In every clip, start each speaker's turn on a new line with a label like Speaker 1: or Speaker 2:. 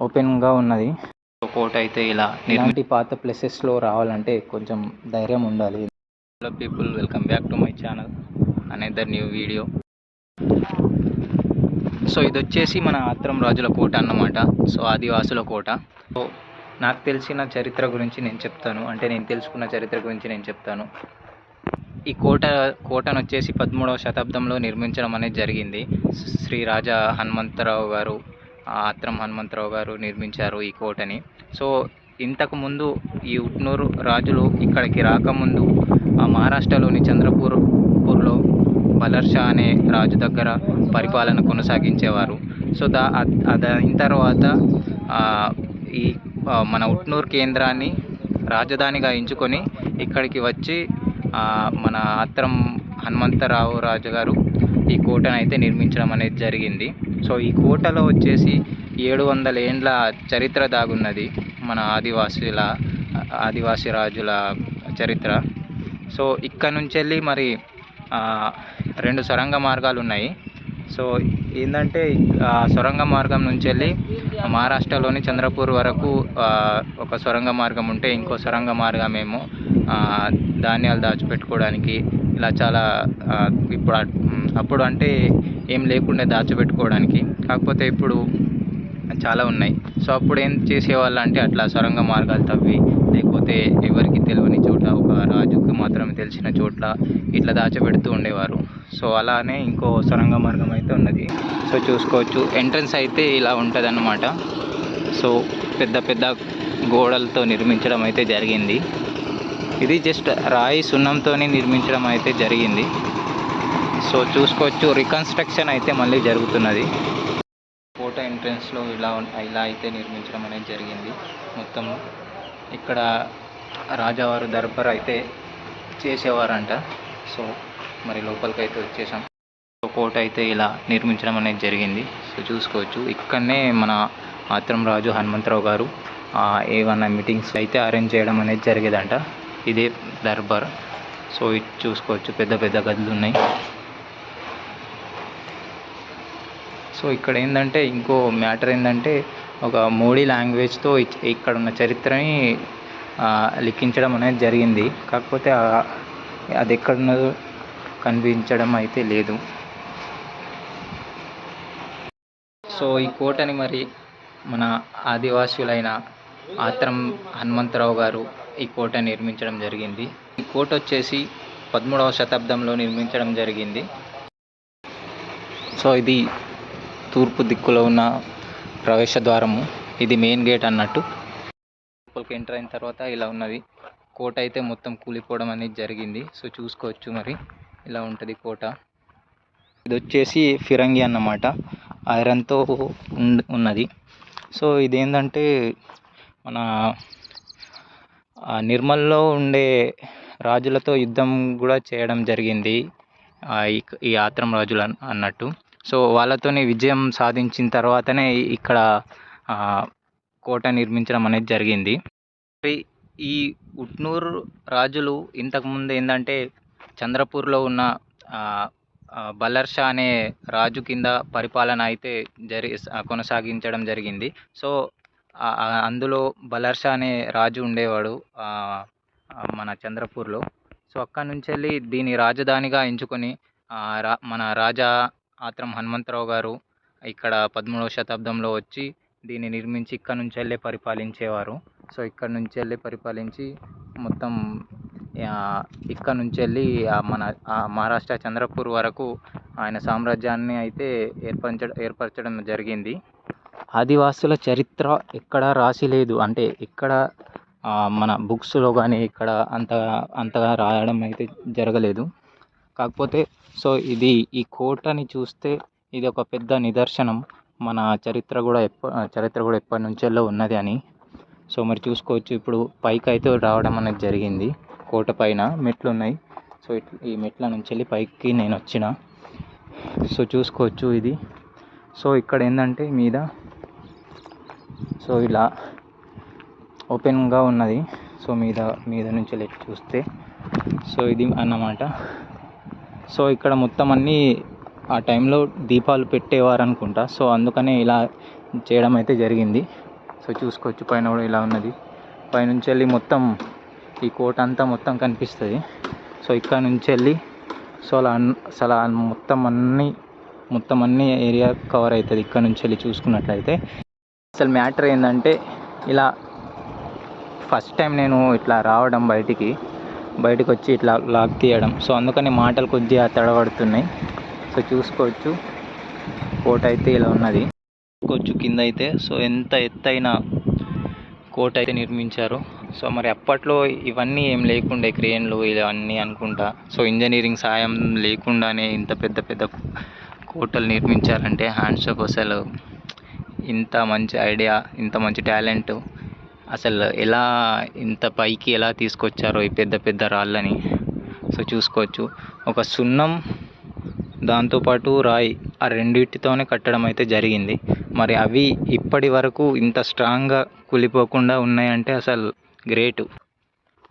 Speaker 1: ఓపెన్గా ఉన్నది. కోట అయితే ఇలా ఇలాంటి పాత ప్లేసెస్లో రావాలంటే కొంచెం ధైర్యం ఉండాలి. Hello people welcome back to my channel another new video so ఇది వచ్చేసి మన ఆత్రం రాజుల కోట అన్నమాట. సో ఆదివాసుల కోట. సో నాకు తెలిసిన చరిత్ర గురించి నేను చెప్తాను. అంటే నేను తెలుసుకున్న చరిత్ర గురించి నేను చెప్తాను. ఈ కోట కోటను వచ్చేసి పదమూడవ శతాబ్దంలో నిర్మించడం అనేది జరిగింది. శ్రీ రాజా హనుమంతరావు గారు ఆత్రం హనుమంతరావు గారు నిర్మించారు ఈ కోటని. సో ఇంతకుముందు ఈ ఉట్నూరు రాజులు ఇక్కడికి రాకముందు ఆ మహారాష్ట్రలోని చంద్రపూర్ పూర్లో బలర్షా అనే రాజు దగ్గర పరిపాలన కొనసాగించేవారు. సో దా దాని తర్వాత ఈ మన ఉట్నూరు కేంద్రాన్ని రాజధానిగా ఎంచుకొని ఇక్కడికి వచ్చి మన ఆత్రం హనుమంతరావు రాజు గారు ఈ కోటను అయితే నిర్మించడం అనేది జరిగింది. సో ఈ కోటలో వచ్చేసి ఏడు వందల ఏండ్ల చరిత్ర దాగున్నది మన ఆదివాసుల ఆదివాసి రాజుల చరిత్ర. సో ఇక్కడ నుంచి వెళ్ళి మరి రెండు సొరంగ మార్గాలు ఉన్నాయి సో ఏంటంటే సొరంగ మార్గం నుంచి వెళ్ళి మహారాష్ట్రలోని చంద్రపూర్ వరకు ఒక సొరంగ మార్గం ఉంటే ఇంకో సొరంగ మార్గం ఏమో ధాన్యాలు దాచిపెట్టుకోవడానికి ఇలా చాలా ఇప్పుడు అప్పుడు అంటే ఏం లేకుండా దాచిపెట్టుకోవడానికి. కాకపోతే ఇప్పుడు చాలా ఉన్నాయి. సో అప్పుడు ఏం చేసేవాళ్ళు అంటే అట్లా సొరంగ మార్గాలు తవ్వి లేకపోతే ఎవరికి తెలియని చోట ఒక రాజుకు మాత్రమే తెలిసిన చోట్ల ఇట్లా దాచిపెడుతూ ఉండేవారు. సో అలానే ఇంకో సొరంగ మార్గం అయితే ఉన్నది. సో చూసుకోవచ్చు. ఎంట్రన్స్ అయితే ఇలా ఉంటుంది సో పెద్ద పెద్ద గోడలతో నిర్మించడం అయితే జరిగింది. ఇది జస్ట్ రాయి సున్నంతోనే నిర్మించడం అయితే జరిగింది. సో చూసుకోవచ్చు. రికన్స్ట్రక్షన్ అయితే మళ్ళీ జరుగుతున్నది. కోట ఎంట్రన్స్లో ఇలా ఇలా అయితే నిర్మించడం అనేది జరిగింది. మొత్తం ఇక్కడ రాజావారు దర్బార్ అయితే చేసేవారంట. సో మరి లోపలికి అయితే వచ్చేసాం. సో కోట అయితే ఇలా నిర్మించడం అనేది జరిగింది. సో చూసుకోవచ్చు. ఇక్కడనే మన ఆత్రం రాజు హనుమంతరావు గారు ఏమన్నా మీటింగ్స్ అయితే అరేంజ్ చేయడం అనేది జరిగేదంట. ఇదే దర్బార్. సో ఇది చూసుకోవచ్చు. పెద్ద పెద్ద గదులు ఉన్నాయి. సో ఇక్కడ ఏంటంటే ఇంకో మ్యాటర్ ఏంటంటే ఒక మోడీ లాంగ్వేజ్తో ఇక్కడ ఉన్న చరిత్రని లిఖించడం అనేది జరిగింది. కాకపోతే అది ఎక్కడున్నదో కనిపించడం అయితే లేదు. సో ఈ కోటని మరి మన ఆదివాసులైన ఆత్రం హనుమంతరావు గారు ఈ కోట నిర్మించడం జరిగింది. ఈ కోట వచ్చేసి పదమూడవ శతాబ్దంలో నిర్మించడం జరిగింది. సో ఇది తూర్పు దిక్కులో ఉన్న ప్రవేశ ద్వారము. ఇది మెయిన్ గేట్ అన్నట్టు. లోపలికి ఎంటర్ అయిన తర్వాత ఇలా ఉన్నది. కోట అయితే మొత్తం కూలిపోవడం అనేది జరిగింది. సో చూసుకోవచ్చు మరి. ఇలా ఉంటుంది కోట. ఇది వచ్చేసి ఫిరంగి అన్నమాట. ఐరన్తో ఉన్నది. సో ఇదేంటంటే మన నిర్మల్లో ఉండే రాజులతో యుద్ధం కూడా చేయడం జరిగింది. ఈ ఈ ఆత్రం రాజులు అన్నట్టు. సో వాళ్ళతోని విజయం సాధించిన తర్వాతనే ఇక్కడ కోట నిర్మించడం అనేది జరిగింది. మరి ఈ ఉట్నూరు రాజులు ఇంతకుముందు ఏంటంటే చంద్రపూర్లో ఉన్న బలర్షా అనే రాజు కింద పరిపాలన అయితే జరి కొనసాగించడం జరిగింది. సో అందులో బలర్ అందులో బలర్షా అనే రాజు ఉండేవాడు మన చంద్రపూర్లో. సో అక్కడి నుంచి వెళ్ళి దీని రాజధానిగా ఎంచుకొని రా మన రాజా ఆత్రం హనుమంతరావు గారు ఇక్కడ పదమూడవ శతాబ్దంలో వచ్చి దీన్ని నిర్మించి ఇక్కడ నుంచి వెళ్ళే పరిపాలించేవారు. సో ఇక్కడ నుంచి వెళ్ళి పరిపాలించి మొత్తం ఇక్కడ నుంచి వెళ్ళి మన ఆ మహారాష్ట్ర చంద్రపూర్ వరకు ఆయన సామ్రాజ్యాన్ని అయితే ఏర్పరచ ఏర్పరచడం జరిగింది. ఆదివాసుల చరిత్ర ఎక్కడ రాసి లేదు. అంటే ఇక్కడ మన బుక్స్లో కానీ ఇక్కడ అంతగా అంతగా రాయడం అయితే జరగలేదు. కాకపోతే సో ఇది ఈ కోటని చూస్తే ఇది ఒక పెద్ద నిదర్శనం. మన చరిత్ర కూడా ఎప్ప చరిత్ర కూడా ఎప్పటి నుంచెల్లో ఉన్నది అని. సో మరి చూసుకోవచ్చు ఇప్పుడు పైకి అయితే రావడం అనేది జరిగింది. కోట పైన మెట్లు ఉన్నాయి సో ఇట్- ఈ మెట్ల నుంచి వెళ్ళి పైకి నేను వచ్చిన. సో చూసుకోవచ్చు ఇది. సో ఇక్కడ ఏంటంటే మీద సో ఇలా ఓపెన్గా ఉన్నది. సో మీద మీద నుంచి వెళ్ళి చూస్తే. సో ఇది అన్నమాట. సో ఇక్కడ మొత్తం అన్నీ ఆ టైంలో దీపాలు పెట్టేవారు అనుకుంటా సో అందుకనే ఇలా చేయడం అయితే జరిగింది. సో చూసుకోవచ్చు పైన కూడా ఇలా ఉన్నది. పైనుంచి వెళ్ళి మొత్తం ఈ కోట అంతా మొత్తం కనిపిస్తుంది. సో ఇక్కడ నుంచి వెళ్ళి సో అలా అన్- అసలు మొత్తం అన్ని మొత్తం అన్ని ఏరియా కవర్ అవుతుంది ఇక్కడ నుంచి వెళ్ళి చూసుకున్నట్లయితే. అసలు మ్యాటర్ ఏంటంటే ఇలా ఫస్ట్ టైం నేను ఇట్లా రావడం బయటికి. బయటకు వచ్చి ఇట్లా లాక్ తీయడం. సో అందుకని మాటలు కొద్దిగా తడబడుతున్నాయి. సో చూసుకోవచ్చు. కోట అయితే ఇలా ఉన్నది. చూసుకోవచ్చు కింద అయితే సో ఎంత ఎత్తైన కోట అయితే నిర్మించారు. సో మరి అప్పట్లో ఇవన్నీ ఏం లేకుండే క్రేన్లు ఇవన్నీ అనుకుంటా. సో ఇంజనీరింగ్ సాయం లేకుండానే ఇంత పెద్ద పెద్ద కోటలు నిర్మించారంటే హ్యాండ్స్ అసలు ఇంత మంచి ఐడియా ఇంత మంచి టాలెంట్ అసలు ఎలా ఇంత పైకి ఎలా తీసుకొచ్చారో ఈ పెద్ద పెద్ద రాళ్ళని. సో చూసుకోవచ్చు. ఒక సున్నం దాంతోపాటు రాయి ఆ రెండింటితోనే కట్టడం అయితే జరిగింది. మరి అవి ఇప్పటి వరకు ఇంత స్ట్రాంగ్గా కూలిపోకుండా ఉన్నాయంటే అసలు గ్రేట్.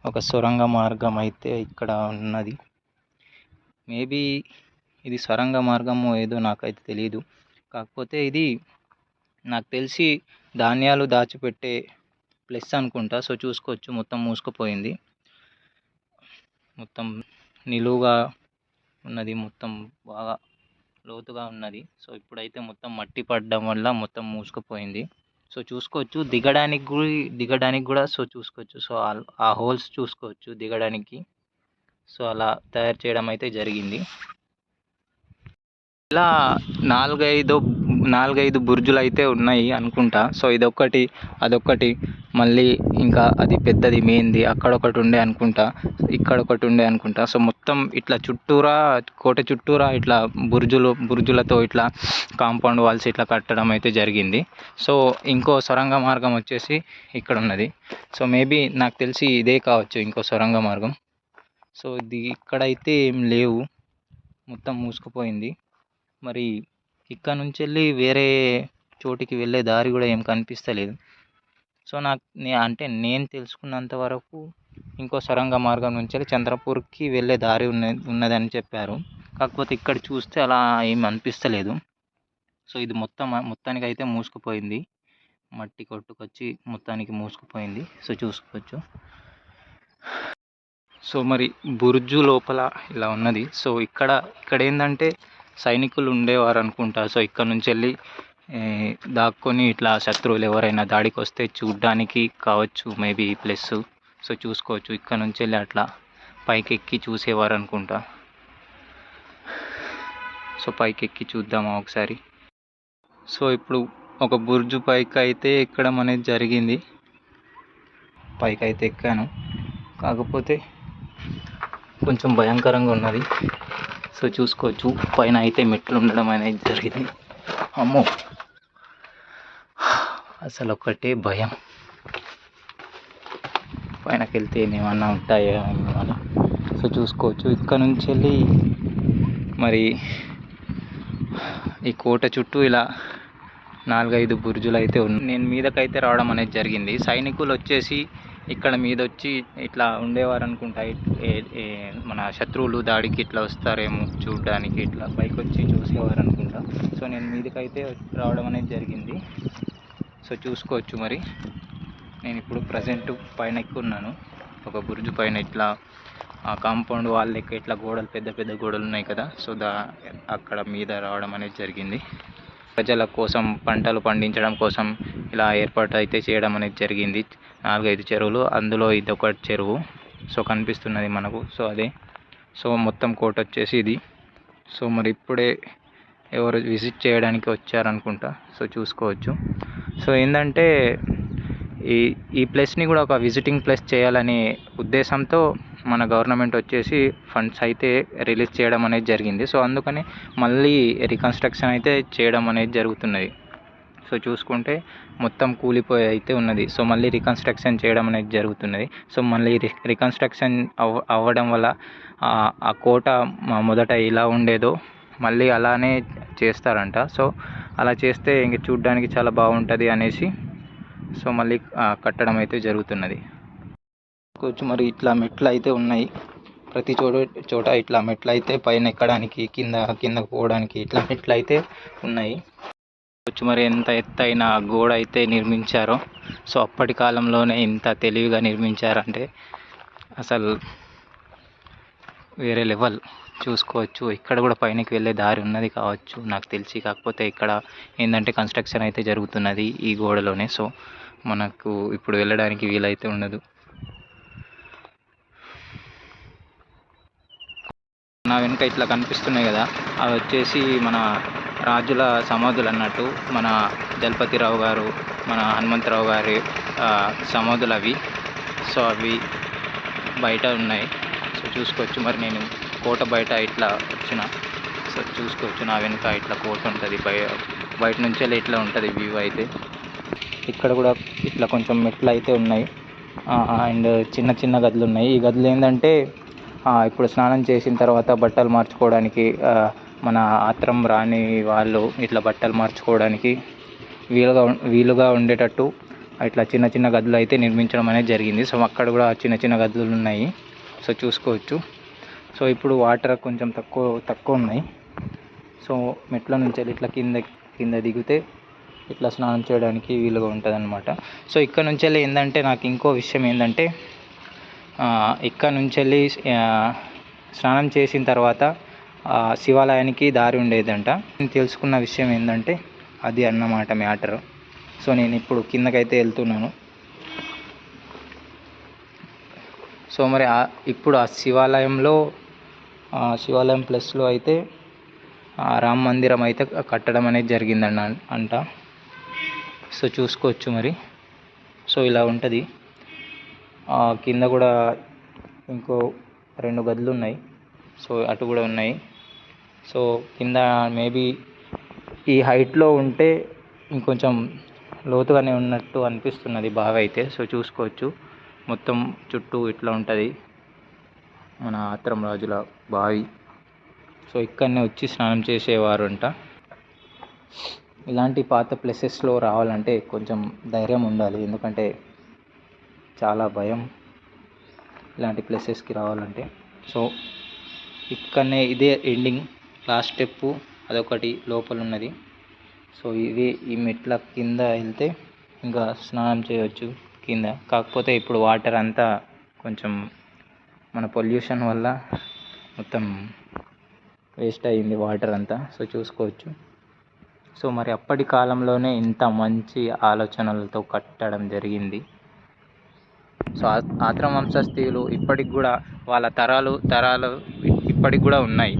Speaker 1: ఒక సొరంగ మార్గం అయితే ఇక్కడ ఉన్నది. మేబీ ఇది సొరంగ మార్గము ఏదో నాకైతే తెలియదు కాకపోతే ఇది నాకు తెలిసి ధాన్యాలు దాచిపెట్టే ప్లస్ అనుకుంటా. సో చూసుకోవచ్చు. మొత్తం మూసుకుపోయింది. మొత్తం నిలువుగా ఉన్నది. మొత్తం బాగా లోతుగా ఉన్నది. సో ఇప్పుడైతే మొత్తం మట్టి పడడం వల్ల మొత్తం మూసుకుపోయింది. సో చూసుకోవచ్చు. దిగడానికి కూడా దిగడానికి కూడా సో చూసుకోవచ్చు. సో ఆ- ఆ హోల్స్ చూసుకోవచ్చు దిగడానికి. సో అలా తయారు చేయడం అయితే జరిగింది. ఇలా నాలుగైదు నాలుగైదు బుర్జులు అయితే ఉన్నాయి అనుకుంటా. సో ఇదొక్కటి అదొక్కటి. మళ్ళీ ఇంకా అది పెద్దది మెయిన్ది. అక్కడ ఒకటి ఉండే అనుకుంటా. ఇక్కడ ఒకటి ఉండే అనుకుంటా. సో మొత్తం ఇట్లా చుట్టూరా కోట చుట్టూరా ఇట్లా బుర్జులు బుర్జులతో ఇట్లా కాంపౌండ్ వాల్స్ ఇట్లా కట్టడం అయితే జరిగింది. సో ఇంకో సొరంగ మార్గం వచ్చేసి ఇక్కడ ఉన్నది సో మేబీ నాకు తెలిసి ఇదే కావచ్చు ఇంకో సొరంగ మార్గం. సో ఇది ఇక్కడైతే ఏం లేవు. మొత్తం మూసుకుపోయింది. మరి ఇక్కడ నుంచి వెళ్ళి వేరే చోటికి వెళ్ళే దారి కూడా ఏం కనిపిస్తలేదు. సో నాకు నే అంటే నేను తెలుసుకున్నంత వరకు ఇంకో సొరంగ మార్గం నుంచి వెళ్ళి చంద్రపూర్కి వెళ్ళే దారి ఉన్న ఉన్నదని చెప్పారు. కాకపోతే ఇక్కడ చూస్తే అలా ఏం అనిపిస్తలేదు. సో ఇది మొత్తం మొత్తానికి అయితే మూసుకుపోయింది. మట్టి కొట్టుకొచ్చి మొత్తానికి మూసుకుపోయింది. సో చూసుకోవచ్చు. సో మరి బుర్జు లోపల ఇలా ఉన్నది. సో ఇక్కడ ఇక్కడ ఏంటంటే సైనికులు ఉండేవారు అనుకుంటా సో ఇక్కడ నుంచి వెళ్ళి దాక్కొని ఇట్లా శత్రువులు ఎవరైనా దాడికి వస్తే చూడ్డానికి కావచ్చు మేబీ ప్లస్. సో చూసుకోవచ్చు. ఇక్కడ నుంచి వెళ్ళి అట్లా పైకి ఎక్కి చూసేవారు అనుకుంటా సో పైకి ఎక్కి చూద్దామా ఒకసారి. సో ఇప్పుడు ఒక బుర్జు పైకి అయితే ఎక్కడం అనేది జరిగింది. పైకి అయితే ఎక్కాను. కాకపోతే కొంచెం భయంకరంగా ఉన్నది సో చూసుకోవచ్చు. పైన అయితే మెట్లు ఉండడం అనేది జరిగింది. అమ్మో. అసలు ఒకటే భయం. పైనకి వెళ్తే ఏమన్నా ఉంటాయో ఏమన్నా? సో చూసుకోవచ్చు. ఇక్కడ నుంచి వెళ్ళి మరి ఈ కోట చుట్టూ ఇలా నాలుగైదు బుర్జులు అయితే ఉన్నాయి నేను మీదకైతే రావడం అనేది జరిగింది. సైనికులు వచ్చేసి ఇక్కడ మీద వచ్చి ఇట్లా ఉండేవారు అనుకుంటా మన శత్రువులు దాడికి ఇట్లా వస్తారేమో చూడడానికి ఇట్లా పైకి వచ్చి చూసేవారు అనుకుంటా సో నేను మీదకైతే రావడం అనేది జరిగింది. సో చూసుకోవచ్చు మరి. నేను ఇప్పుడు ప్రజెంట్ పైన ఎక్కున్నాను ఒక బుర్జు పైన ఇట్లా ఆ కాంపౌండ్ వాళ్ళ లెక్క ఇట్లా గోడలు పెద్ద పెద్ద గోడలు ఉన్నాయి కదా. సో దా అక్కడ మీద రావడం అనేది జరిగింది. ప్రజల కోసం పంటలు పండించడం కోసం ఇలా ఏర్పాటు అయితే చేయడం అనేది జరిగింది. నాలుగైదు చెరువులు అందులో ఇది ఒక చెరువు. సో కనిపిస్తున్నది మనకు. సో అదే. సో మొత్తం కోట వచ్చేసి ఇది. సో మరి ఇప్పుడే ఎవరు విజిట్ చేయడానికి వచ్చారనుకుంటా. సో చూసుకోవచ్చు. సో ఏంటంటే ఈ ఈ ప్లేస్ని కూడా ఒక విజిటింగ్ ప్లేస్ చేయాలనే ఉద్దేశంతో మన గవర్నమెంట్ వచ్చేసి ఫండ్స్ అయితే రిలీజ్ చేయడం అనేది జరిగింది. సో అందుకని మళ్ళీ రికన్స్ట్రక్షన్ అయితే చేయడం అనేది జరుగుతున్నది. సో చూసుకుంటే మొత్తం కూలిపోయి అయితే ఉన్నది. సో మళ్ళీ రికన్స్ట్రక్షన్ చేయడం అనేది జరుగుతున్నది. సో మళ్ళీ రి రికన్స్ట్రక్షన్ అవ అవ్వడం వల్ల ఆ- కోట మొదట ఎలా ఉండేదో మళ్ళీ అలానే చేస్తారంట. సో అలా చేస్తే ఇంక చూడ్డానికి చాలా బాగుంటుంది అనేసి సో మళ్ళీ కట్టడం అయితే జరుగుతున్నది. కొంచెం మరి ఇట్లా మెట్లు అయితే ఉన్నాయి. ప్రతి చోట చోట ఇట్లా మెట్లు అయితే పైన ఎక్కడానికి కింద కిందకు పోవడానికి ఇట్లా మెట్లు అయితే ఉన్నాయి. కొంచెం మరి ఎంత ఎత్తైన గోడ అయితే నిర్మించారో. సో అప్పటి కాలంలోనే ఇంత తెలివిగా నిర్మించారంటే అసలు వేరే లెవెల్ చూసుకోవచ్చు. ఇక్కడ కూడా పైనకి వెళ్ళే దారి ఉన్నది కావచ్చు నాకు తెలిసి. కాకపోతే ఇక్కడ ఏంటంటే కన్స్ట్రక్షన్ అయితే జరుగుతున్నది ఈ గోడలోనే. సో మనకు ఇప్పుడు వెళ్ళడానికి వీలైతే ఉండదు. నా వెనుక ఇట్లా కనిపిస్తున్నాయి కదా అవి వచ్చేసి మన రాజుల సమాధులు అన్నట్టు మన దళపతిరావు గారు మన హనుమంతరావు గారి సమాధులు అవి. సో అవి బయట ఉన్నాయి. సో చూసుకోవచ్చు మరి నేను కోట బయట ఇట్లా వచ్చిన. సో చూసుకోవచ్చు నా వెనుక ఇట్లా కోట ఉంటుంది బయ బయట నుంచి వెళ్ళి ఇట్లా ఉంటుంది వ్యూ అయితే. ఇక్కడ కూడా ఇట్లా కొంచెం మెట్లు అయితే ఉన్నాయి. అండ్ చిన్న చిన్న గదులు ఉన్నాయి. ఈ గదులు ఏంటంటే ఇప్పుడు స్నానం చేసిన తర్వాత బట్టలు మార్చుకోవడానికి మన ఆత్రం రాని వాళ్ళు ఇట్లా బట్టలు మార్చుకోవడానికి వీలుగా వీలుగా ఉండేటట్టు ఇట్లా చిన్న చిన్న గదులు అయితే నిర్మించడం అనేది జరిగింది. సో అక్కడ కూడా చిన్న చిన్న గదులు ఉన్నాయి. సో చూసుకోవచ్చు. సో ఇప్పుడు వాటర్ కొంచెం తక్కువ తక్కువ ఉన్నాయి. సో మెట్ల నుంచి వెళ్ళి ఇట్లా కింద కింద దిగితే ఇట్లా స్నానం చేయడానికి వీలుగా ఉంటుంది అనమాట సో ఇక్కడ నుంచి ఏంటంటే నాకు ఇంకో విషయం ఏంటంటే ఇక్కడ నుంచి వెళ్ళి స్నానం చేసిన తర్వాత శివాలయానికి దారి ఉండేదంట. నేను తెలుసుకున్న విషయం ఏంటంటే అది అన్నమాట మ్యాటర్. సో నేను ఇప్పుడు కిందకైతే వెళ్తున్నాను. సో మరి ఇప్పుడు ఆ శివాలయంలో శివాలయం ప్లస్లో అయితే రామ మందిరం అయితే కట్టడం అనేది జరిగిందండి అంట. సో చూసుకోవచ్చు మరి. సో ఇలా ఉంటుంది. కింద కూడా ఇంకో రెండు గదులు ఉన్నాయి సో అటు కూడా ఉన్నాయి. సో కింద మేబీ ఈ హైట్లో ఉంటే ఇంకొంచెం లోతుగానే ఉన్నట్టు అనిపిస్తున్నది బాగా అయితే. సో చూసుకోవచ్చు. మొత్తం చుట్టూ ఇట్లా ఉంటుంది. మన ఆత్రం రాజుల బావి. సో ఇక్కడనే వచ్చి స్నానం చేసేవారు అంట ఇలాంటి పాత ప్లేసెస్లో రావాలంటే కొంచెం ధైర్యం ఉండాలి. ఎందుకంటే చాలా భయం ఇలాంటి ప్లేసెస్కి రావాలంటే. సో ఇక్కడనే ఇదే ఎండింగ్ లాస్ట్ స్టెప్ అదొకటి లోపల ఉన్నది సో ఇది ఈ మెట్ల కింద వెళ్తే ఇంకా స్నానం చేయవచ్చు కింద. కాకపోతే ఇప్పుడు వాటర్ అంతా కొంచెం మన పొల్యూషన్ వల్ల మొత్తం వేస్ట్ అయ్యింది వాటర్ అంతా. సో చూసుకోవచ్చు. సో మరి అప్పటి కాలంలోనే ఇంత మంచి ఆలోచనలతో కట్టడం జరిగింది. సో ఆ- ఆత్రం వంశస్థీయులు ఇప్పటికి కూడా వాళ్ళ తరాలు తరాలు ఇప్పటికి కూడా ఉన్నాయి.